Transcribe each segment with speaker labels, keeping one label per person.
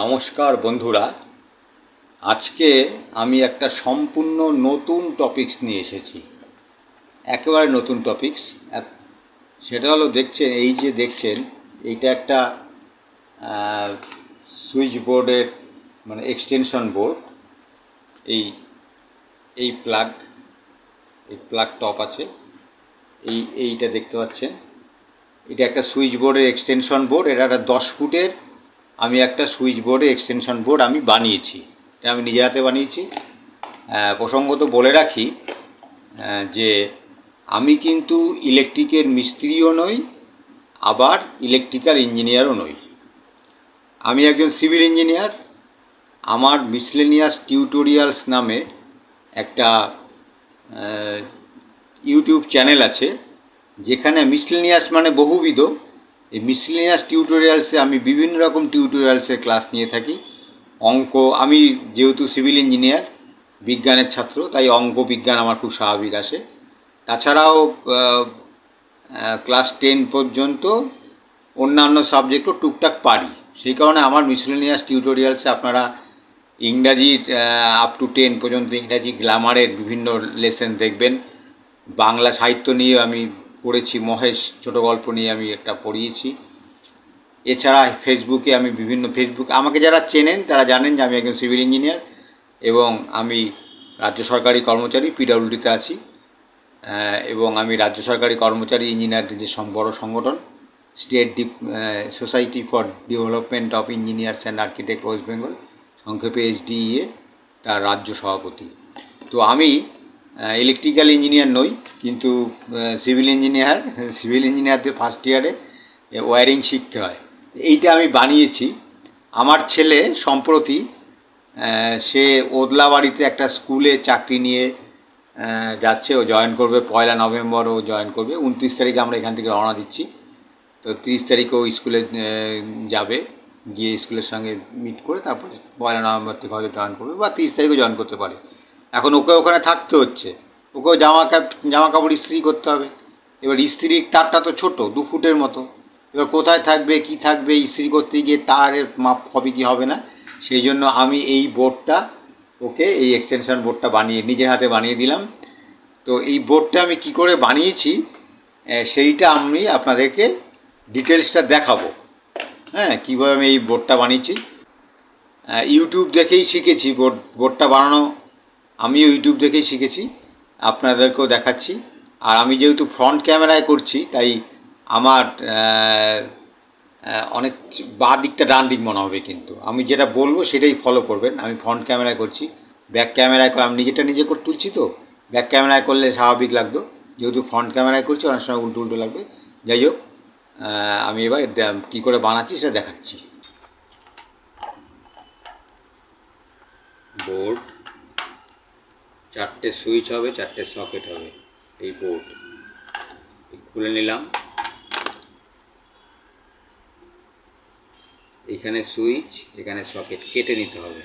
Speaker 1: নমস্কার বন্ধুরা। আজকে আমি একটা সম্পূর্ণ নতুন টপিকস নিয়ে এসেছি। একেবারে নতুন টপিকস সেটা হলো দেখছেন, এই যে দেখছেন, এইটা একটা সুইচ বোর্ডের মানে এক্সটেনশন বোর্ড এই এই প্লাগ এই প্লাগ টপ আছে। এই, এইটা দেখতে পাচ্ছেন। এটা একটা সুইচ বোর্ডের এক্সটেনশন বোর্ড এটা একটা দশ ফুটের আমি একটা সুইচ বোর্ডে এক্সটেনশন বোর্ড আমি বানিয়েছি। এটা আমি নিজে হাতে বানিয়েছি। প্রসঙ্গত বলে রাখি যে আমি কিন্তু ইলেকট্রিকের মিস্ত্রিও নই, আবার ইলেকট্রিক্যাল ইঞ্জিনিয়ারও নই। আমি একজন সিভিল ইঞ্জিনিয়ার আমার মিসলেনিয়াস টিউটোরিয়ালস নামে একটা ইউটিউব চ্যানেল আছে, যেখানে মিসলেনিয়াস মানে বহুবিধ। এই মিসলেনিয়াস টিউটোরিয়ালসে আমি বিভিন্ন রকম টিউটোরিয়ালসের ক্লাস নিয়ে থাকি। অঙ্ক, আমি যেহেতু সিভিল ইঞ্জিনিয়ার বিজ্ঞানের ছাত্র, তাই অঙ্ক বিজ্ঞান আমার খুব স্বাভাবিক আসে। তাছাড়াও ক্লাস টেন পর্যন্ত অন্যান্য সাবজেক্টও টুকটাক পারি। সেই কারণে আমার মিসলেনিয়াস টিউটোরিয়ালসে আপনারা ইংরাজির আপ টু টেন পর্যন্ত ইংরাজি গ্রামারের বিভিন্ন লেসেন দেখবেন। বাংলা সাহিত্য নিয়ে আমি পড়েছি মহেশ ছোট গল্প নিয়ে আমি একটা পড়িয়েছি। এছাড়া ফেসবুকে আমি বিভিন্ন, ফেসবুক, আমাকে যারা চেনেন তারা জানেন যে আমি একজন সিভিল ইঞ্জিনিয়ার এবং আমি রাজ্য সরকারি কর্মচারী, পিডাব্লিউডিতে আছি। এবং আমি রাজ্য সরকারি কর্মচারী ইঞ্জিনিয়ারদের যে বড় সংগঠন, state deep society for development of engineers and architect West Bengal, সংক্ষেপে এসডিইএ তার রাজ্য সভাপতি। তো আমি ইলেকট্রিক্যাল ইঞ্জিনিয়ার নই, কিন্তু সিভিল ইঞ্জিনিয়ার সিভিল ইঞ্জিনিয়ারদের ফার্স্ট ইয়ারে ওয়্যারিং শিখতে হয়। এইটা আমি বানিয়েছি। আমার ছেলে সম্প্রতি সে ওদলাবাড়িতে একটা স্কুলে চাকরি নিয়ে যাচ্ছে, ও জয়েন করবে পয়লা নভেম্বর, ও জয়েন করবে। উনত্রিশ তারিখে আমরা এখান থেকে রওনা দিচ্ছি। তো তিরিশ তারিখে ও স্কুলে যাবে, গিয়ে স্কুলের সঙ্গে মিট করে তারপর পয়লা নভেম্বর থেকে হয়তো জয়েন করবে বা তিরিশ তারিখে জয়েন করতে পারে। এখন ওকে ওখানে থাকতে হচ্ছে। ওকেও জামা কাপ জামা কাপড় ইস্ত্রি করতে হবে। এবার ইস্ত্রির তারটা তো ছোট, দু ফুটের মতো। এবার কোথায় থাকবে, কি থাকবে, ইস্ত্রি করতে গিয়ে তারের মাপ হবে কি হবে না, সেই জন্য আমি এই বোর্ডটা, ওকে এই এক্সটেনশন বোর্ডটা বানিয়ে, নিজের হাতে বানিয়ে দিলাম। তো এই বোর্ডটা আমি কি করে বানিয়েছি সেইটা আমি আপনাদেরকে ডিটেলসটা দেখাবো। হ্যাঁ কীভাবে আমি এই বোর্ডটা বানিয়েছি। ইউটিউব দেখেই শিখেছি বোর্ড, বোর্ডটা বানানো। আমিও ইউটিউব দেখেই শিখেছি, আপনাদেরকেও দেখাচ্ছি। আর আমি যেহেতু ফ্রন্ট ক্যামেরায় করছি, তাই আমার অনেক বা দিকটা ডান দিক মনে হবে কিন্তু। আমি যেটা বলব সেটাই ফলো করবেন। আমি ফ্রন্ট ক্যামেরায় করছি ব্যাক ক্যামেরায় করে আমি নিজেটা নিজে করে তুলছি তো? ব্যাক ক্যামেরায় করলে স্বাভাবিক লাগতো। যেহেতু ফ্রন্ট ক্যামেরায় করছি, অনেক সময় উল্টো উল্টো লাগবে। যাই হোক আমি এবার কী করে বানাচ্ছি সেটা দেখাচ্ছি। বোর্ড চারটে সুইচ হবে, চারটে সকেট হবে, এই বোর্ড খুলে নিলাম। এখানে সুইচ, এখানে সকেট কেটে নিতে হবে।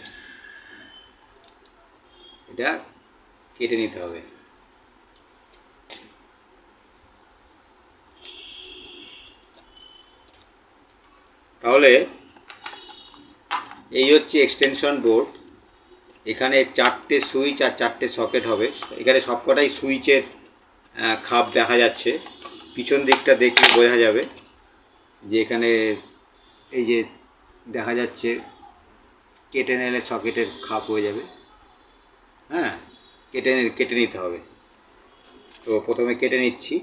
Speaker 1: এটা কেটে নিতে হবে। তাহলে, এই হচ্ছে এক্সটেনশন বোর্ড এখানে চারটে সুইচ আর চারটে সকেট হবে। এখানে সবকটাই সুইচের খাপ দেখা যাচ্ছে। পিছন দিকটা দেখলে বোঝা যাবে যে এখানে এই যে দেখা যাচ্ছে কেটে নিলে সকেটের খাপ হয়ে যাবে। হ্যাঁ কেটে কেটে নিতে হবে। তো প্রথমে কেটে নিচ্ছি।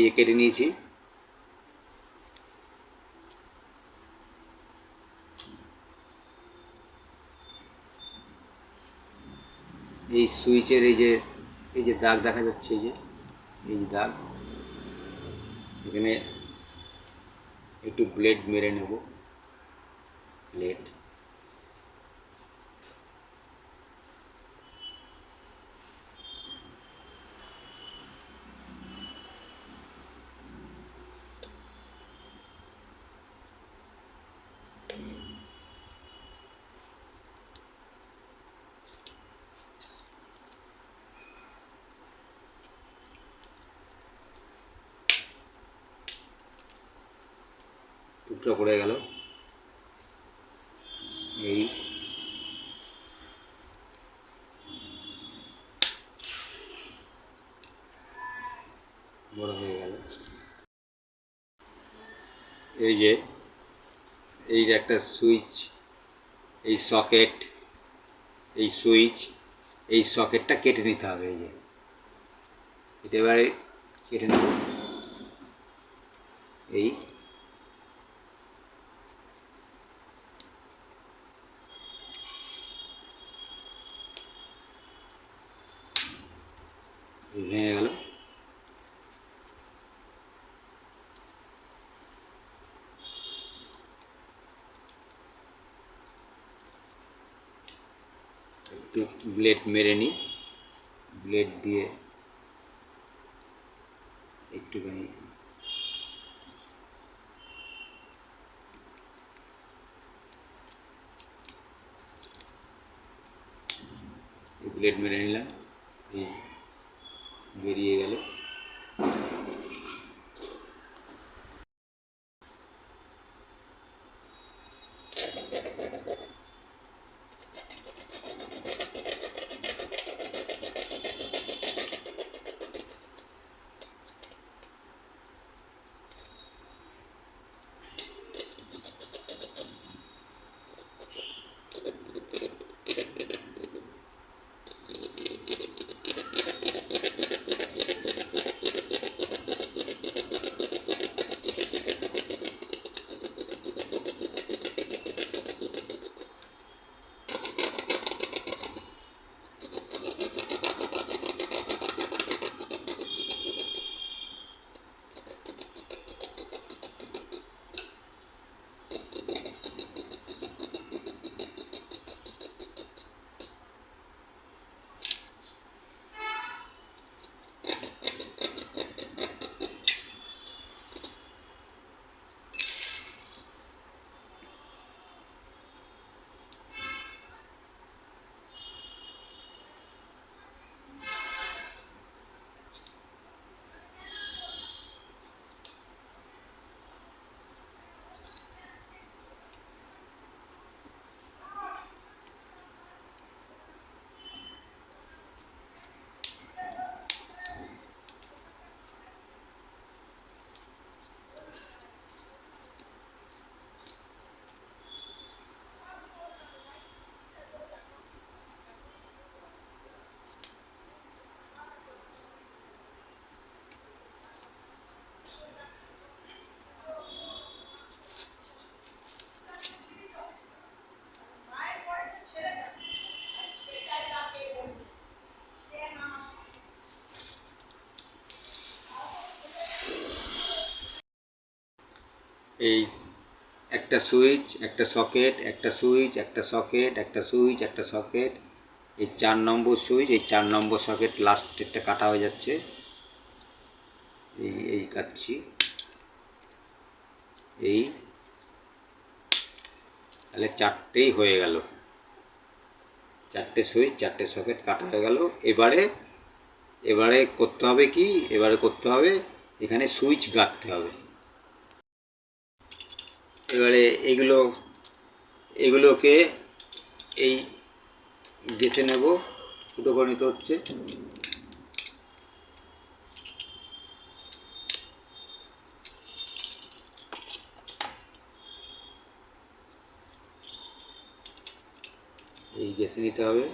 Speaker 1: এই যে কেটে নিয়েছি এই সুইচের এই যে এই যে দাগ দেখা যাচ্ছে এই যে এই যে দাগ এখানে একটু ব্লেড মেরে নেব ব্লেড টুকরা পড়ে গেল। এই। বড় হয়ে গেল। এই যে এই যে একটা সুইচ, এই সকেট, এই সুইচ, এই সকেটটা কেটে নিতে হবে এই যে। এটা এবারে কেটে নেব। এই ভেঙে গেল একটু ব্লেড মেরে নিই। ব্লেড দিয়ে একটুখানি ব্লেড মেরে নিলাম বেরিয়ে গেল। এই একটা সুইচ, একটা সকেট, একটা সুইচ, একটা সকেট, একটা সুইচ, একটা সকেট, এই চার নম্বর সুইচ, এই চার নম্বর সকেট লাস্টেরটা কাটা হয়ে যাচ্ছে। এই এই কাটছি। এই, তাহলে চারটেই হয়ে গেল। চারটে সুইচ, চারটে সকেট কাটা হয়ে গেল। এবারে এবারে করতে হবে কি? এবারে করতে হবে, এখানে সুইচ গাঁথতে হবে। এবারে এগুলো এগুলোকে এই গেঁথে নেব। ফুটো করে নিতে হচ্ছে। এই গেঁথে নিতে হবে।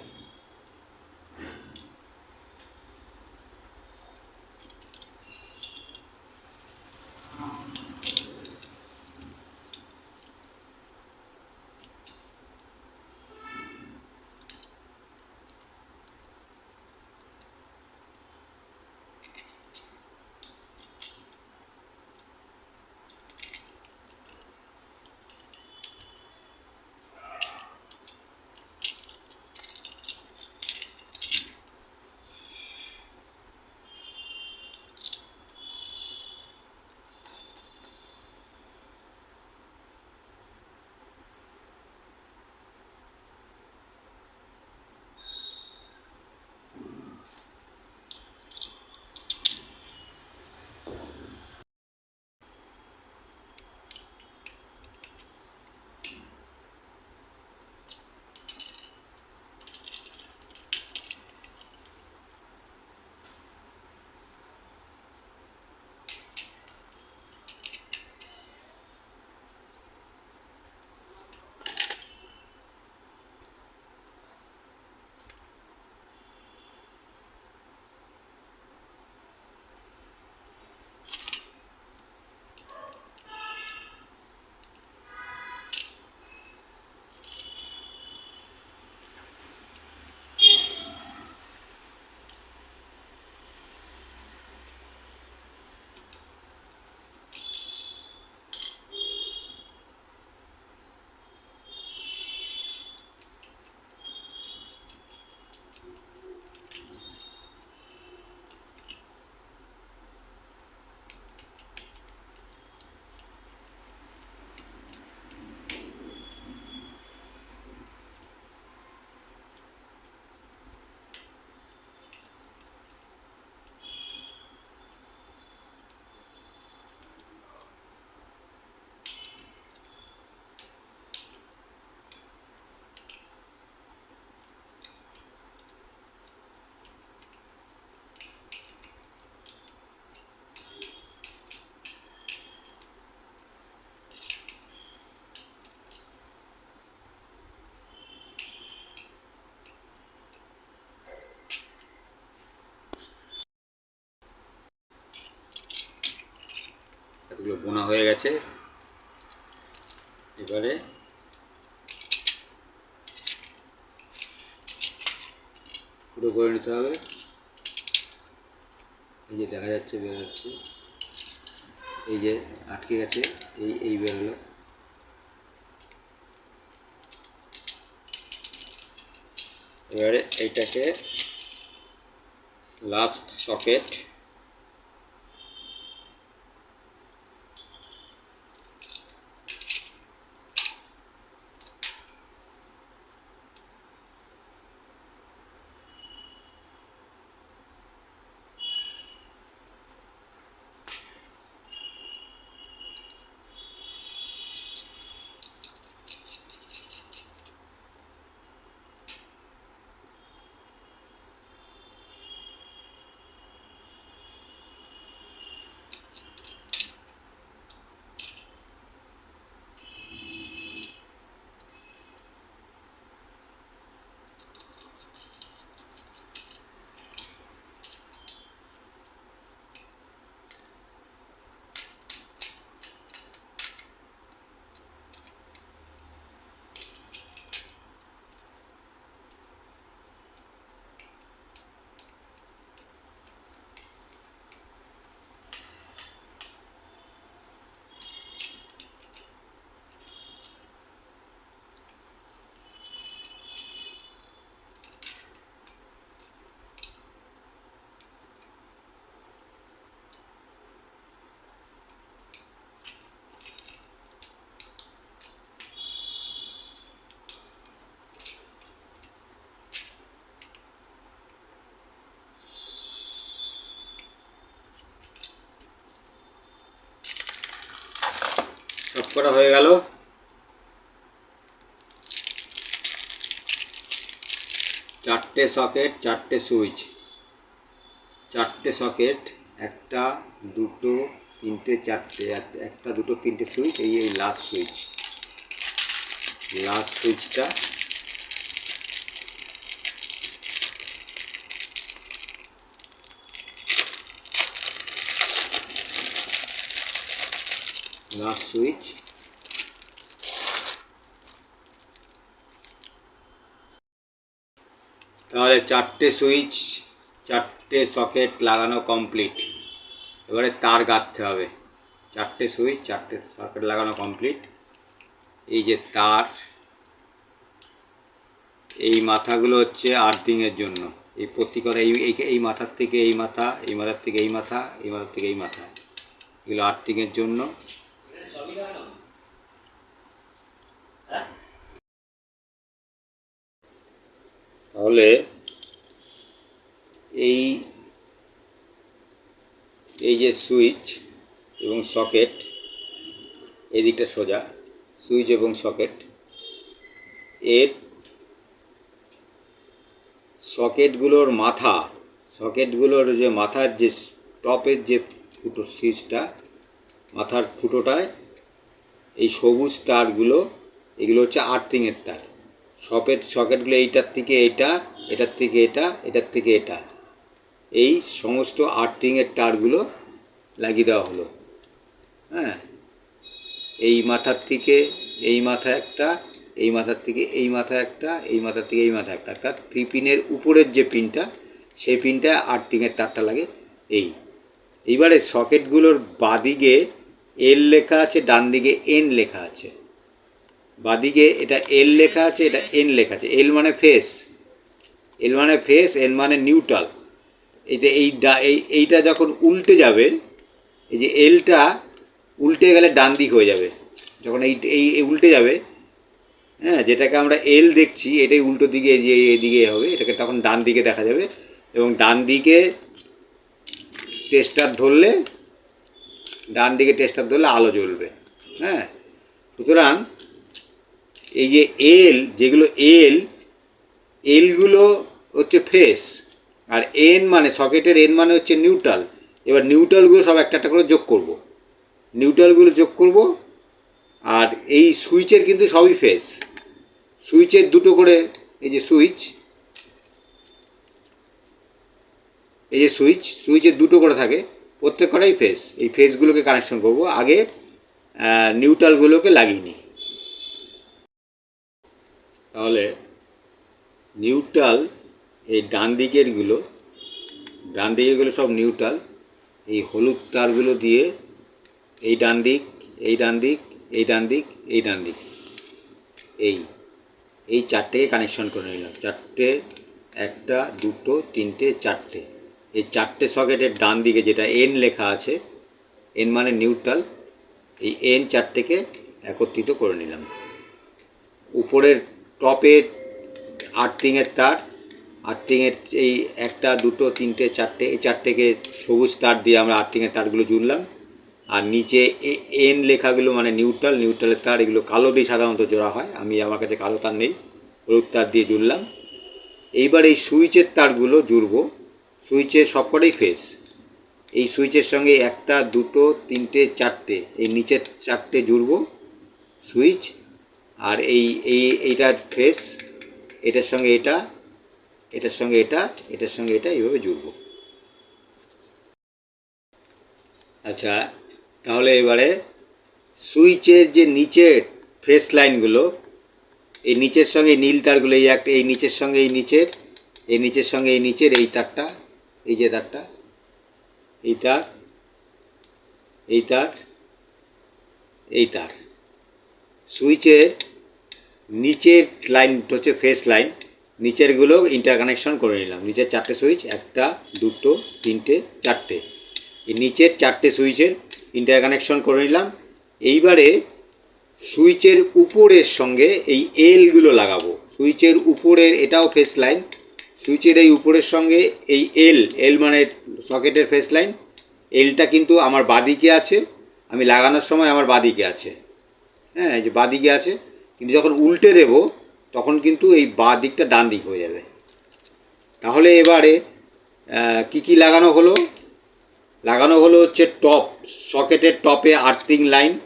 Speaker 1: বোনা হয়ে গেছে। এবারে পুরো করে নিতে হবে। এই যে দেখা যাচ্ছে বেরোচ্ছে এই যে আটকে গেছে, এই এই বেরোলো এবারে এইটাকে লাস্ট সকেট করা হয়ে গেল? চারটে সকেট, চারটে সুইচ। চারটে সকেট, একটা, দুটো, তিনটে, চারটে একটা, দুটো, তিনটে সুইচ, এই এই লাস্ট সুইচ। লাস্ট সুইচটা লাস্ট সুইচ। তাহলে চারটে সুইচ, চারটে সকেট লাগানো কমপ্লিট। এবারে তার গাঁথতে হবে। চারটে সুইচ, চারটে সকেট লাগানো কমপ্লিট। এই যে তার, এই মাথাগুলো হচ্ছে আর্থিংয়ের জন্য। এই প্রতিকটা এই, এই- এই মাথার থেকে এই মাথা, এই মাথার থেকে এই মাথা, এই মাথার থেকে এই মাথা। এগুলো আর্থিংয়ের জন্য। তাহলে এই এই যে সুইচ এবং সকেট এদিকটা সোজা, সুইচ এবং সকেট, এর সকেটগুলোর মাথা, সকেটগুলোর যে মাথার যে টপের যে ফুটো সুইচটা, মাথার ফুটোটায় এই সবুজ তারগুলো, এগুলো হচ্ছে আর্থিংয়ের তার। সকেট, সকেটগুলো এইটার থেকে এইটা এটার থেকে এটা, এটার থেকে এটা। এই সমস্ত আর্থিংয়ের তারগুলো লাগিয়ে দেওয়া হলো। হ্যাঁ? এই মাথার থেকে এই মাথা একটা, এই মাথার থেকে এই মাথা একটা, এই মাথার থেকে এই মাথা একটা। একটা থ্রি পিনের উপরের যে পিনটা সেই পিনটায় আর্থিংয়ের তারটা লাগে এই। এইবারে সকেটগুলোর বাদিকে এল লেখা আছে ডান দিকে এন লেখা আছে। বাদিকে এটা এল লেখা আছে, এটা এন লেখা আছে। এল মানে ফেস এল মানে ফেস এন মানে নিউট্রাল এটা এই ডা- এই, এইটা যখন উল্টে যাবে, এই যে এলটা উল্টে গেলে ডান দিক হয়ে যাবে। যখন এই এই উল্টে যাবে হ্যাঁ যেটাকে আমরা এল দেখছি, এটাই উল্টো দিকে যে এদিকে হবে, এটাকে তখন ডান দিকে দেখা যাবে। এবং ডান দিকে টেস্টার ধরলে, ডান দিকে টেস্টার ধরলে আলো জ্বলবে হ্যাঁ। সুতরাং এই যে এল, যেগুলো এল, এলগুলো হচ্ছে ফেস, আর এন মানে সকেটের এন মানে হচ্ছে নিউট্রাল। এবার নিউট্রালগুলো সব একটা একটা করে যোগ করব। নিউট্রালগুলো যোগ করব, আর এই সুইচের কিন্তু সবই ফেস। সুইচের দুটো করে এই যে সুইচ, এই যে সুইচ, সুইচের দুটো করে থাকে প্রত্যেক কটাই ফেস। এই ফেসগুলোকে কানেকশন করব। আগে নিউট্রালগুলোকে লাগিয়ে নিই। তাহলে নিউট্রাল এই ডান দিকেরগুলো ডান দিকেরগুলো সব নিউট্রাল এই হলুদ তারগুলো দিয়ে এই ডান দিক, এই ডান দিক, এই ডান দিক, এই ডান দিক, এই এই চারটেকে কানেকশন করে নিলাম। চারটে, একটা, দুটো, তিনটে, চারটে। এই চারটে সকেটের ডান দিকে যেটা এন লেখা আছে এন মানে নিউট্রাল এই এন চারটেকে একত্রিত করে নিলাম। উপরের টপের আর্থিংয়ের তার আর্থিংয়ের এই একটা, দুটো, তিনটে, চারটে, এই চারটেকে সবুজ তার দিয়ে আমরা আর্থিংয়ের তারগুলো জুড়লাম। আর নিচে এন লেখাগুলো মানে নিউট্রাল, নিউট্রালের তার, এগুলো কালো দিয়ে সাধারণত জোড়া হয়। আমি আমার কাছে কালো তার নেই, হলুদ তার দিয়ে জুড়লাম। এইবার এই সুইচের তারগুলো জুড়বো। সুইচের সবকটাই ফেস। এই সুইচের সঙ্গে একটা, দুটো, তিনটে, চারটে, এই নিচের চারটে জুড়বো। সুইচ আর এই এই, এইটা ফেস, এটার সঙ্গে এটা, এটার সঙ্গে এটা, এটার সঙ্গে এটা, এইভাবে জুড়বো। আচ্ছা তাহলে এবারে সুইচের যে নিচের ফেস লাইনগুলো, এই নিচের সঙ্গে নীল তারগুলো, এই একটা, এই নিচের সঙ্গে এই নিচের এই নিচের সঙ্গে এই নিচের, এই তারটা, এই যে তারটা, এই তার এই তার এই তার। সুইচের নিচের লাইন, হচ্ছে ফেস লাইন নিচেরগুলো ইন্টারকানেকশন করে নিলাম। নিচের চারটে সুইচ, একটা, দুটো, তিনটে, চারটে। এই নিচের চারটে সুইচের ইন্টারকানেকশন করে নিলাম। এইবারে সুইচের উপরের সঙ্গে এই এলগুলো লাগাবো। সুইচের উপরের, এটাও ফেস লাইন সুইচের এই উপরের সঙ্গে এই এল এল মানে সকেটের ফেস লাইন এলটা কিন্তু আমার বাদিকে আছে। আমি লাগানোর সময় আমার বাদিকে আছে। হ্যাঁ এই যে বাদিকে আছে, কিন্তু যখন উল্টে দেব, তখন কিন্তু এই বা দিকটা ডান দিক হয়ে যাবে। তাহলে এবারে কি কি লাগানো হলো? লাগানো হলো হচ্ছে টপ, সকেটের টপে আর্থিং লাইন,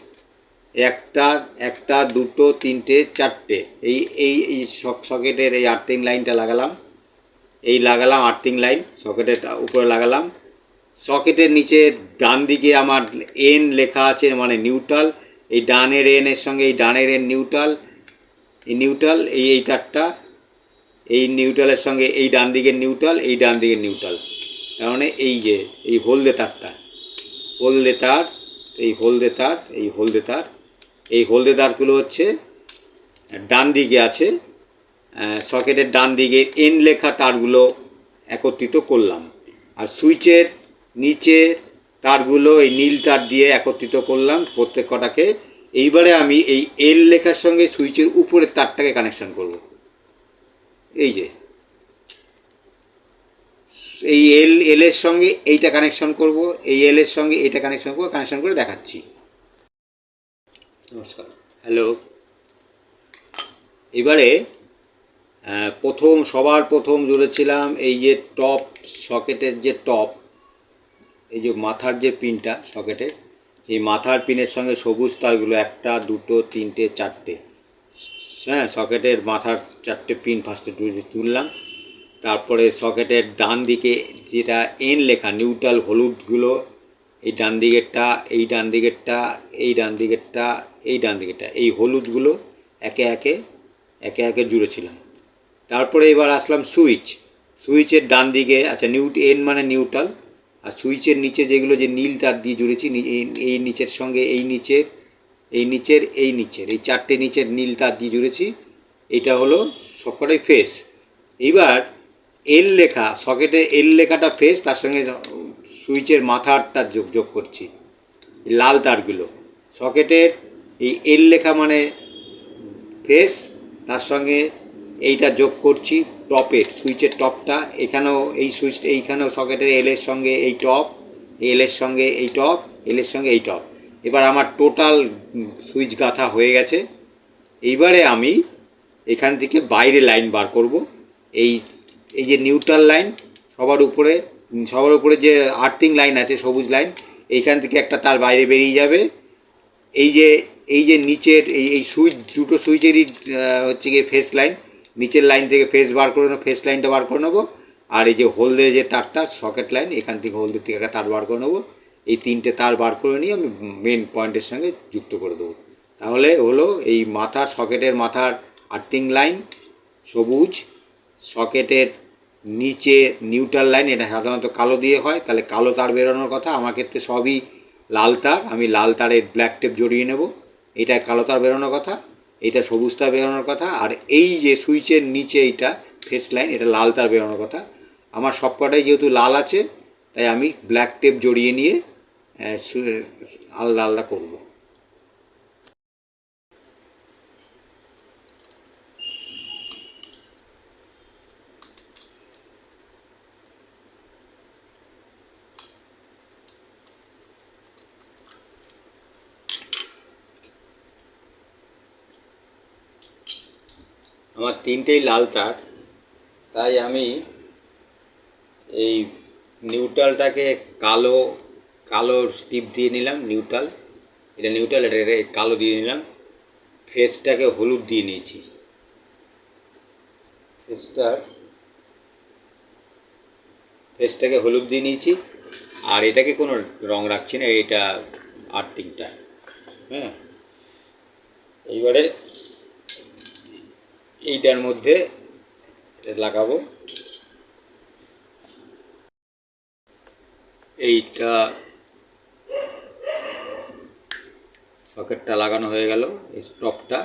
Speaker 1: একটা একটা, দুটো, তিনটে, চারটে। এই এই এই সক- সকেটের এই আর্থিং লাইনটা লাগালাম। এই লাগালাম আর্থিং লাইন, সকেটের উপরে লাগালাম। সকেটের নিচে ডান দিকে আমার এন লেখা আছে মানে নিউট্রাল। এই ডানের এন এর সঙ্গে, এই ডানের এন নিউট্রাল, এই নিউট্রাল, এই এই তারটা, এই নিউট্রালের সঙ্গে, এই ডান দিকের নিউট্রাল, এই ডান দিকের নিউট্রাল। তার মানে এই যে, এই হলদে তারটা, হলদে তার, এই হলদে তার, এই হলদে তার, এই হলদে তারগুলো হচ্ছে, ডান দিকে আছে সকেটের ডান দিকে এন লেখা তারগুলো একত্রিত করলাম। আর সুইচের নিচে তারগুলো এই নীল তার দিয়ে একত্রিত করলাম প্রত্যেক কটাকে। এইবারে আমি এই এল লেখার সঙ্গে সুইচের উপরের তারটাকে কানেকশন করব। এই যে। এই এল এল এর সঙ্গে এইটা কানেকশন করব, এই এল এর সঙ্গে এইটা কানেকশন করব কানেকশন করে দেখাচ্ছি। নমস্কার। হ্যালো এবারে প্রথম, সবার প্রথম জুড়েছিলাম এই যে টপ সকেটের যে টপ এই যে মাথার যে পিনটা সকেটের এই মাথার পিনের সঙ্গে সবুজ তারগুলো একটা, দুটো, তিনটে, চারটে। হ্যাঁ সকেটের মাথার চারটে পিন ফার্স্টে তুললাম। তারপরে সকেটের ডান দিকে যেটা এন লেখা নিউট্রাল হলুদগুলো, এই ডান দিকেরটা, এই ডান দিকেরটা, এই ডান দিকেরটা, এই ডান দিকেরটা, এই হলুদগুলো একে একে একে একে জুড়েছিলাম তারপরে এবার আসলাম সুইচ। সুইচের ডান দিকে আচ্ছা নিউট এন মানে নিউট্রাল আর সুইচের নিচে যেগুলো যে নীল তার দিয়ে জুড়েছি এই- নিচের সঙ্গে এই নিচের এই নিচের এই নিচের, এই চারটে নিচের নীল তার দিয়ে জুড়েছি। এটা হলো সবকটাই ফেস এইবার এল লেখা সকেটে এল লেখাটা ফেস তার সঙ্গে সুইচের মাথারটা যোগ যোগ করছি লাল তারগুলো। সকেটের এই এল লেখা মানে ফেস তার সঙ্গে এইটা যোগ করছি টপের, সুইচের টপটা। এখানেও এই সুইচ এইখানেও সকেটের এলের সঙ্গে এই টপ এলের সঙ্গে এই টপ এলের সঙ্গে এই টপ। এবার আমার টোটাল সুইচ গাঁথা হয়ে গেছে। এইবারে আমি এখান থেকে বাইরে লাইন বার করব। এই এই যে নিউট্রাল লাইন, সবার উপরে সবার উপরে যে আর্থিং লাইন আছে, সবুজ লাইন, এইখান থেকে একটা তার বাইরে বেরিয়ে যাবে। এই যে এই যে নিচের, এই এই সুইচ, দুটো সুইচেরই হচ্ছে গিয়ে ফেস লাইন নিচের লাইন থেকে ফেস বার করে নেব ফেস লাইনটা বার করে নেব। আর এই যে হলদে যে তারটা সকেট লাইন এখান থেকে হলদের থেকে একটা তার বার করে নেব। এই তিনটে তার বার করে নিয়ে আমি মেন পয়েন্টের সঙ্গে যুক্ত করে দেবো। তাহলে হলো এই মাথার সকেটের মাথার আর্থিং লাইন সবুজ সকেটের নিচে নিউট্রাল লাইন এটা সাধারণত কালো দিয়ে হয়। তাহলে কালো তার বেরোনোর কথা, আমার ক্ষেত্রে সবই লাল তার, আমি লাল তারের ব্ল্যাক টেপ জড়িয়ে নেব। এটা কালো তার বেরোনোর কথা। সবুজ তার বেরোনোর কথা, আর এই যে সুইচের নিচে এইটা ফেস লাইন এটা লাল তার বেরোনোর কথা। আমার সবকটাই যেহেতু লাল আছে, তাই আমি ব্ল্যাক টেপ জড়িয়ে নিয়ে আলাদা আলাদা করব। আমার তিনটেই লাল তার। তাই আমি এই নিউট্রালটাকে কালো কালো স্টিপ দিয়ে নিলাম, নিউট্রাল। এটা নিউট্রাল, এটা কালো দিয়ে নিলাম। ফেসটাকে হলুদ দিয়ে নিয়েছি। ফেসটার ফেসটাকে হলুদ দিয়ে নিয়েছি। আর এটাকে কোনো রং রাখছি না, এটা আর্টিংটা। হ্যাঁ? এইবারে এইটার মধ্যে লাগাবো। এইটা সকেটটা লাগানো হয়ে গেল এই স্টপটা।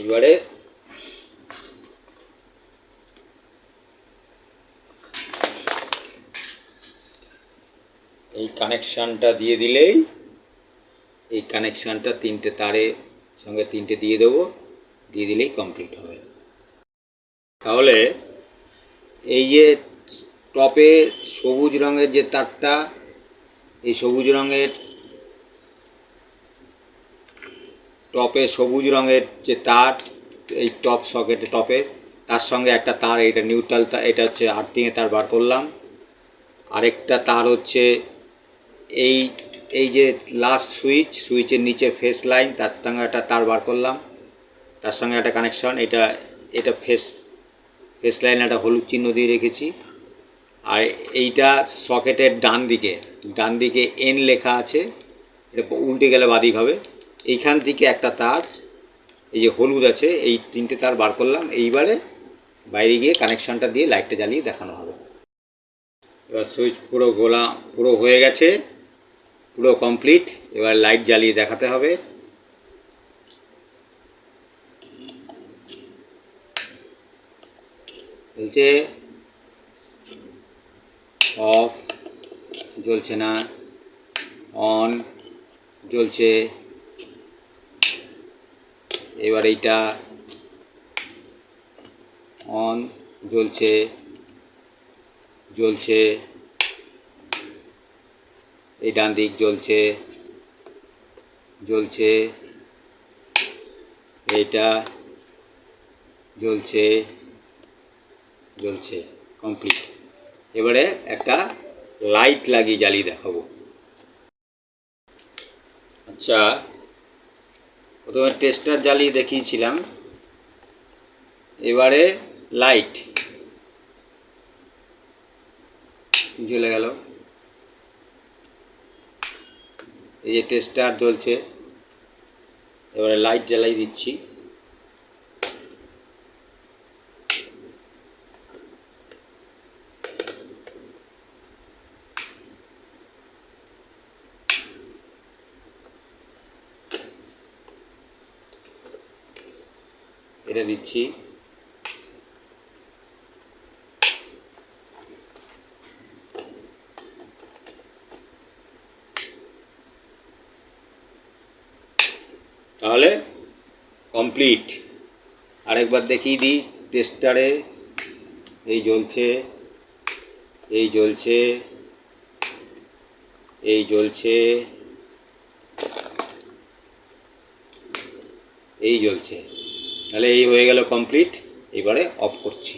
Speaker 1: এবারে এই কানেকশানটা দিয়ে দিলেই এই কানেকশানটা তিনটে তারে সঙ্গে তিনটে দিয়ে দেবো, দিয়ে দিলেই কমপ্লিট হবে। তাহলে এই যে টপে সবুজ রঙের যে তারটা, এই সবুজ রঙের টপে সবুজ রঙের যে তার, এই টপ সকেটে টপে, তার সঙ্গে একটা তার এটা নিউট্রাল তার এটা হচ্ছে আর্থিংয়ে তার বার করলাম। আরেকটা তার হচ্ছে এই এই যে লাস্ট সুইচ সুইচের নিচে ফেস লাইন তার সঙ্গে একটা তার বার করলাম। তার সঙ্গে একটা কানেকশন এটা এটা ফেস ফেস লাইন একটা হলুদ চিহ্ন দিয়ে রেখেছি। আর এইটা সকেটের ডান দিকে ডান দিকে এন লেখা আছে, এটা উল্টে গেলে বাদিক হবে। এইখান থেকে একটা তার, এই যে হলুদ আছে, এই তিনটে তার বার করলাম। এইবারে বাইরে গিয়ে কানেকশানটা দিয়ে লাইটটা জ্বালিয়ে দেখানো হবে। এবার সুইচ পুরো গোলা, পুরো হয়ে গেছে, পুরো কমপ্লিট। এবার লাইট জ্বালিয়ে দেখাতে হবে। বলছে অফ, জ্বলছে না, অন, জ্বলছে। এবার এইটা অন জ্বলছে জ্বলছে, এই ডান দিক জ্বলছে জ্বলছে, এইটা জ্বলছে জ্বলছে কমপ্লিট এবারে একটা লাইট লাগিয়ে জ্বালিয়ে দেখাবো। আচ্ছা প্রথমে টেস্টার জ্বালিয়ে দেখিয়েছিলাম। এবারে লাইট জ্বলে গেল। এই যে টেস্টার জ্বলছে। এবারে লাইট জ্বালাই দিচ্ছি। এটা দিচ্ছি। তাহলে কমপ্লিট। আরেকবার দেখিয়ে দিই, টেস্টারে এই জ্বলছে এই জ্বলছে এই জ্বলছে এই জ্বলছে। তাহলে এই হয়ে গেল কমপ্লিট এবারে অফ করছি।